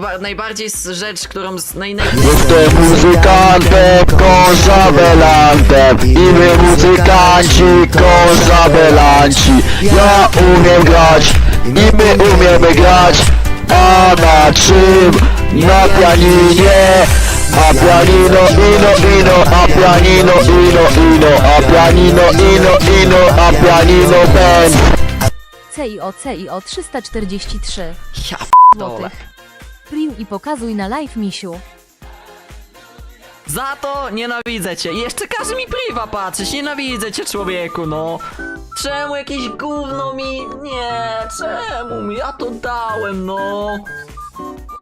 ba- najbardziej s- rzecz, którą z naj, naj... Jestem muzykantem, konszabelantem I my muzykanci, konszabelanci Ja umiem grać i my umiemy grać. A na czym? Na pianinie. A pianino, ino, ino, a pianino, ino, ino, a pianino, ino, ino, a pianino band. CIO CIO 343 Ja dole. złotych. Prim i pokazuj na live misiu. Za to nienawidzę cię. I jeszcze każe mi priwa patrzeć. Nienawidzę cię, człowieku, no. Czemu jakieś gówno mi... Nie, czemu mi? Ja to dałem, no.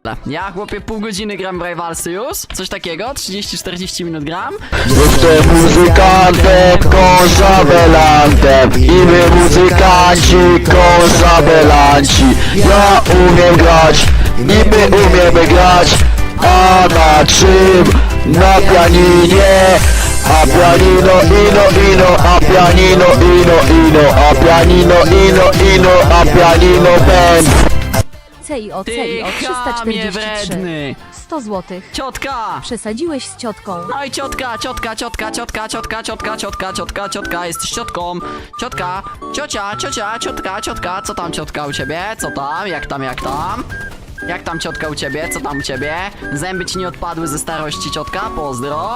Dobra, Ja, chłopie, pół godziny gram w Rivalsy już. Coś takiego, 30-40 minut gram. Jestem muzykantem, konszabelantem I my muzykanci, konszabelanci Ja umiem grać i my umiemy grać A na czym? Na pianinie a pianino, ino, ino, a pianino, ino, ino, a pianino, ino, ino, a pianino band CIO Ty CIO chamie 343 wredny. 100 złotych. Ciotka! Przesadziłeś z ciotką. No i ciotka, ciotka, ciotka, ciotka, ciotka, ciotka, ciotka, ciotka, ciotka, jesteś ciotką. Ciotka, ciocia, ciocia, ciotka, ciotka, co tam ciotka u ciebie? Co tam? Jak tam, jak tam? Jak tam ciotka u ciebie? Co tam u ciebie? Zęby ci nie odpadły ze starości, ciotka? Pozdro.